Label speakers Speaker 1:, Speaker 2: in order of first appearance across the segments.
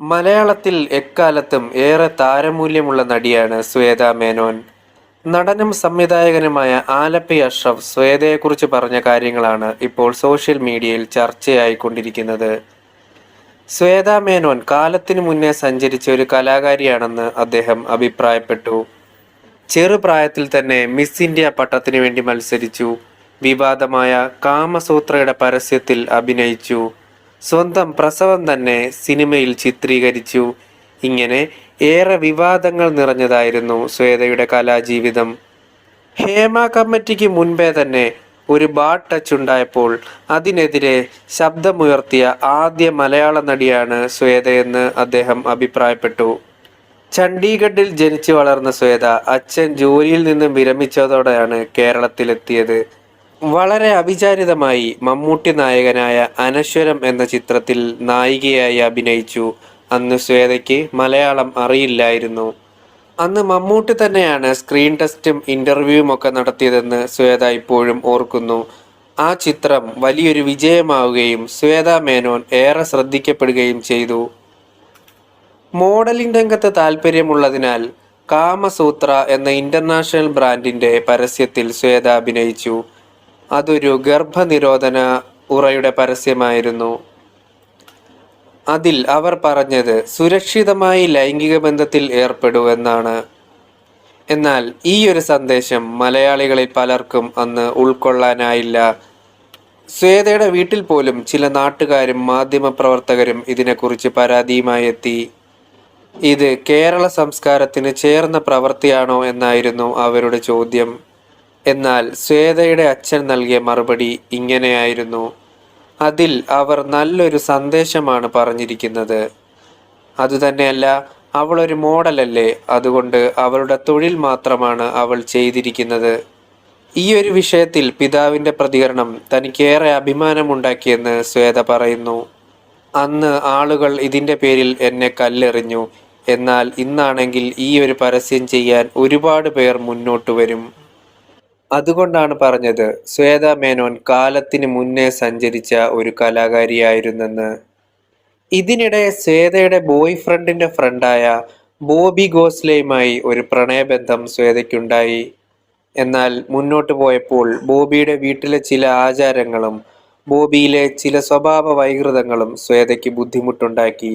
Speaker 1: മലയാളത്തിൽ എക്കാലത്തും ഏറെ താരമൂല്യമുള്ള നടിയാണ് ശ്വേത മേനോൻ. നടനും സംവിധായകനുമായ ആലപ്പി അഷ്റഫ് ശ്വേതയെക്കുറിച്ച് പറഞ്ഞ കാര്യങ്ങളാണ് ഇപ്പോൾ സോഷ്യൽ മീഡിയയിൽ ചർച്ചയായിക്കൊണ്ടിരിക്കുന്നത്. ശ്വേത മേനോൻ കാലത്തിനു മുന്നേ സഞ്ചരിച്ച ഒരു കലാകാരിയാണെന്ന് അദ്ദേഹം അഭിപ്രായപ്പെട്ടു. ചെറുപ്രായത്തിൽ തന്നെ മിസ് ഇന്ത്യ പട്ടത്തിനു വേണ്ടി മത്സരിച്ചു. വിവാദമായ കാമസൂത്രയുടെ പരസ്യത്തിൽ അഭിനയിച്ചു. സ്വന്തം പ്രസവം തന്നെ സിനിമയിൽ ചിത്രീകരിച്ചു. ഇങ്ങനെ ഏറെ വിവാദങ്ങൾ നിറഞ്ഞതായിരുന്നു ശ്വേതയുടെ കലാജീവിതം. ഹേമ കമ്മിറ്റിക്ക് മുൻപേ തന്നെ ഒരു ബാഡ് ടച്ച് ഉണ്ടായപ്പോൾ അതിനെതിരെ ശബ്ദമുയർത്തിയ ആദ്യ മലയാള നടിയാണ് ശ്വേതയെന്ന് അദ്ദേഹം അഭിപ്രായപ്പെട്ടു. ചണ്ഡീഗഡിൽ ജനിച്ചു വളർന്ന ശ്വേത അച്ഛൻ ജോലിയിൽ നിന്നും വിരമിച്ചതോടെയാണ് കേരളത്തിലെത്തിയത്. വളരെ അവിചാരിതമായി മമ്മൂട്ടി നായകനായ അനശ്വരം എന്ന ചിത്രത്തിൽ നായികയായി അഭിനയിച്ചു. അന്ന് ശ്വേതയ്ക്ക് മലയാളം അറിയില്ലായിരുന്നു. അന്ന് മമ്മൂട്ടി തന്നെയാണ് സ്ക്രീൻ ടെസ്റ്റും ഇന്റർവ്യൂവും ഒക്കെ നടത്തിയതെന്ന് ശ്വേത ഇപ്പോഴും ഓർക്കുന്നു. ആ ചിത്രം വലിയൊരു വിജയമാവുകയും ശ്വേത മേനോൻ ഏറെ ശ്രദ്ധിക്കപ്പെടുകയും ചെയ്തു. മോഡലിംഗ് രംഗത്ത് താല്പര്യമുള്ളതിനാൽ കാമസൂത്ര എന്ന ഇന്റർനാഷണൽ ബ്രാൻഡിന്റെ പരസ്യത്തിൽ ശ്വേത അഭിനയിച്ചു. അതൊരു ഗർഭനിരോധന ഉറയുടെ പരസ്യമായിരുന്നു. അതിൽ അവർ പറഞ്ഞത് സുരക്ഷിതമായി ലൈംഗിക ബന്ധത്തിൽ ഏർപ്പെടുവെന്നാണ് എന്നാൽ ഈ ഒരു സന്ദേശം മലയാളികളിൽ പലർക്കും അന്ന് ഉൾക്കൊള്ളാനായില്ല. സ്വേതയുടെ വീട്ടിൽ പോലും ചില നാട്ടുകാരും മാധ്യമപ്രവർത്തകരും ഇതിനെക്കുറിച്ച് പരാതിയുമായി എത്തി. ഇത് കേരള സംസ്കാരത്തിന് ചേർന്ന പ്രവൃത്തിയാണോ എന്നായിരുന്നു അവരുടെ ചോദ്യം. എന്നാൽ ശ്വേതയുടെ അച്ഛൻ നൽകിയ മറുപടി ഇങ്ങനെയായിരുന്നു. അതിൽ അവർ നല്ലൊരു സന്ദേശമാണ് പറഞ്ഞിരിക്കുന്നത്. അതുതന്നെയല്ല അവൾ ഒരു മോഡലല്ലേ അതുകൊണ്ട് അവളുടെ തൊഴിൽ മാത്രമാണ് അവൾ ചെയ്തിരിക്കുന്നത്. ഈ ഒരു വിഷയത്തിൽ പിതാവിന്റെ പ്രതികരണം തനിക്കേറെ അഭിമാനമുണ്ടാക്കിയെന്ന് ശ്വേത പറയുന്നു. അന്ന് ആളുകൾ ഇതിന്റെ പേരിൽ എന്നെ കല്ലെറിഞ്ഞു. എന്നാൽ ഇന്നാണെങ്കിൽ ഈ ഒരു പരസ്യം ചെയ്യാൻ ഒരുപാട് പേർ മുന്നോട്ട് വരും. അതുകൊണ്ടാണ് പറഞ്ഞത് ശ്വേത മേനോൻ കാലത്തിന് മുന്നേ സഞ്ചരിച്ച ഒരു കലാകാരിയായിരുന്നെന്ന്. ഇതിനിടെ ശ്വേതയുടെ ബോയ് ഫ്രണ്ടിന്റെ ഫ്രണ്ടായ ബോബി ഗോസ്ലയുമായി ഒരു പ്രണയബന്ധം ശ്വേതയ്ക്കുണ്ടായി. എന്നാൽ മുന്നോട്ട് പോയപ്പോൾ ബോബിയുടെ വീട്ടിലെ ചില ആചാരങ്ങളും ബോബിയിലെ ചില സ്വഭാവ വൈകൃതങ്ങളും ശ്വേതയ്ക്ക് ബുദ്ധിമുട്ടുണ്ടാക്കി.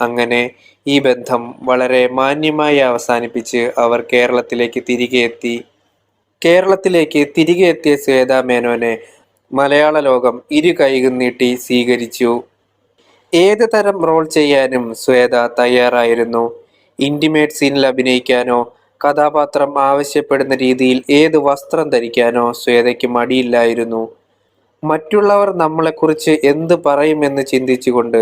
Speaker 1: അങ്ങനെ ഈ ബന്ധം വളരെ മാന്യമായി അവസാനിപ്പിച്ച് അവർ കേരളത്തിലേക്ക് തിരികെ എത്തി കേരളത്തിലേക്ക് തിരികെ എത്തിയ ശ്വേത മേനോനെ മലയാള ലോകം ഇരു കൈകൾ നീട്ടി സ്വീകരിച്ചു. ഏത് തരം റോൾ ചെയ്യാനും ശ്വേത തയ്യാറായിരുന്നു. ഇന്റിമേറ്റ് സീനിൽ അഭിനയിക്കാനോ കഥാപാത്രം ആവശ്യപ്പെടുന്ന രീതിയിൽ ഏത് വസ്ത്രം ധരിക്കാനോ ശ്വേതയ്ക്ക് മടിയില്ലായിരുന്നു. മറ്റുള്ളവർ നമ്മളെക്കുറിച്ച് എന്ത് പറയുമെന്ന് ചിന്തിച്ചുകൊണ്ട്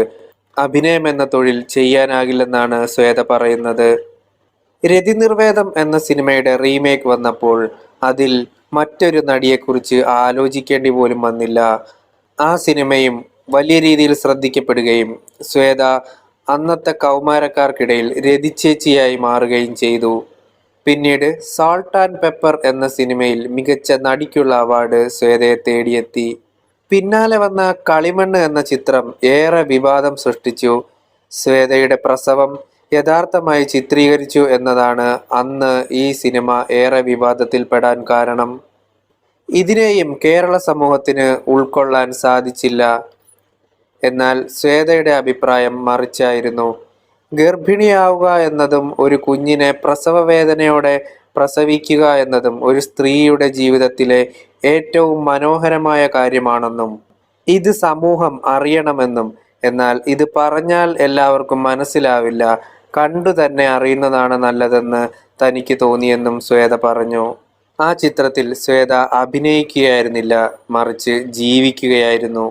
Speaker 1: അഭിനയം എന്ന തൊഴിൽ ചെയ്യാനാകില്ലെന്നാണ് ശ്വേത പറയുന്നത്. രതിനിർവേദം എന്ന സിനിമയുടെ റീമേക്ക് വന്നപ്പോൾ അതിൽ മറ്റൊരു നടിയെക്കുറിച്ച് ആലോചിക്കേണ്ടി പോലും വന്നില്ല. ആ സിനിമയും വലിയ രീതിയിൽ ശ്രദ്ധിക്കപ്പെടുകയും ശ്വേത അന്നത്തെ കൗമാരക്കാർക്കിടയിൽ രതിച്ചേച്ചിയായി മാറുകയും ചെയ്തു. പിന്നീട് സാൾട്ട് ആൻഡ് പെപ്പർ എന്ന സിനിമയിൽ മികച്ച നടിക്കുള്ള അവാർഡ് ശ്വേതയെ തേടിയെത്തി. പിന്നാലെ വന്ന കളിമണ്ണ് എന്ന ചിത്രം ഏറെ വിവാദം സൃഷ്ടിച്ചു. ശ്വേതയുടെ പ്രസവം യഥാർത്ഥമായി ചിത്രീകരിച്ചു എന്നതാണ് അന്ന് ഈ സിനിമ ഏറെ വിവാദത്തിൽപ്പെടാൻ കാരണം. ഇതിനെയും കേരള സമൂഹത്തിന് ഉൾക്കൊള്ളാൻ സാധിച്ചില്ല. എന്നാൽ ശ്വേതയുടെ അഭിപ്രായം മറിച്ചായിരുന്നു. ഗർഭിണിയാവുക എന്നതും ഒരു കുഞ്ഞിനെ പ്രസവ വേദനയോടെ പ്രസവിക്കുക എന്നതും ഒരു സ്ത്രീയുടെ ജീവിതത്തിലെ ഏറ്റവും മനോഹരമായ കാര്യമാണെന്നും ഇത് സമൂഹം അറിയണമെന്നും എന്നാൽ ഇത് പറഞ്ഞാൽ എല്ലാവർക്കും മനസ്സിലാവില്ല. കണ്ടു തന്നെ അറിയുന്നതാണ് നല്ലതെന്ന് തനിക്ക് തോന്നിയെന്നും ശ്വേത പറഞ്ഞു. ആ ചിത്രത്തിൽ ശ്വേത അഭിനയിക്കുകയായിരുന്നില്ല മറിച്ച് ജീവിക്കുകയായിരുന്നു.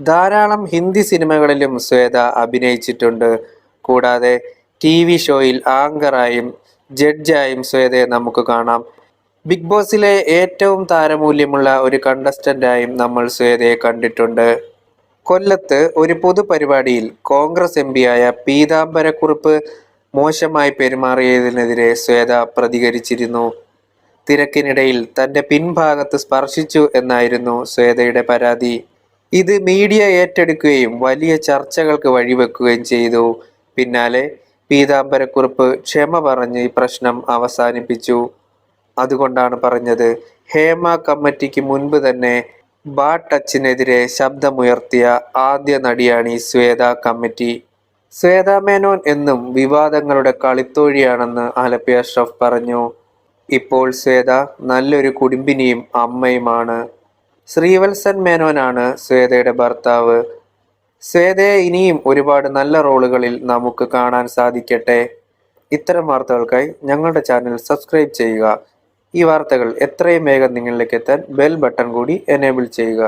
Speaker 1: ധാരാളം ഹിന്ദി സിനിമകളിലും ശ്വേത അഭിനയിച്ചിട്ടുണ്ട്. കൂടാതെ ടി വി ഷോയിൽ ആങ്കറായും ജഡ്ജായും ശ്വേതയെ നമുക്ക് കാണാം. ബിഗ് ബോസിലെ ഏറ്റവും താരമൂല്യമുള്ള ഒരു കണ്ടസ്റ്റന്റായും നമ്മൾ ശ്വേതയെ കണ്ടിട്ടുണ്ട്. കൊല്ലത്ത് ഒരു പൊതുപരിപാടിയിൽ കോൺഗ്രസ് എം പിയായ പീതാംബരക്കുറുപ്പ് മോശമായി പെരുമാറിയതിനെതിരെ ശ്വേത പ്രതികരിച്ചിരുന്നു. തിരക്കിനിടയിൽ തന്റെ പിൻഭാഗത്ത് സ്പർശിച്ചു എന്നായിരുന്നു ശ്വേതയുടെ പരാതി. ഇത് മീഡിയ ഏറ്റെടുക്കുകയും വലിയ ചർച്ചകൾക്ക് വഴിവെക്കുകയും ചെയ്തു. പിന്നാലെ പീതാംബരക്കുറുപ്പ് ക്ഷമ പറഞ്ഞ് ഈ പ്രശ്നം അവസാനിപ്പിച്ചു. അതുകൊണ്ടാണ് പറഞ്ഞത് ഹേമ കമ്മിറ്റിക്ക് മുൻപ് തന്നെ ബാ ടച്ചിനെതിരെ ശബ്ദമുയർത്തിയ ആദ്യ നടിയാണ് ഈ ശ്വേത കമ്മിറ്റി. ശ്വേത മേനോൻ എന്നും വിവാദങ്ങളുടെ കളിത്തോഴിയാണെന്ന് ആലപ്പിയ അഷ്റഫ് പറഞ്ഞു. ഇപ്പോൾ ശ്വേത നല്ലൊരു കുടുംബിനിയും അമ്മയുമാണ്. ശ്രീവത്സൻ മേനോനാണ് ശ്വേതയുടെ ഭർത്താവ്. ശ്വേതയെ ഇനിയും ഒരുപാട് നല്ല റോളുകളിൽ നമുക്ക് കാണാൻ സാധിക്കട്ടെ. ഇത്തരം വാർത്തകൾക്കായി ഞങ്ങളുടെ ചാനൽ സബ്സ്ക്രൈബ് ചെയ്യുക. ഈ വാർത്തകൾ എത്രയും വേഗം നിങ്ങളിലേക്ക് എത്താൻ ബെൽ ബട്ടൺ കൂടി എനേബിൾ ചെയ്യുക.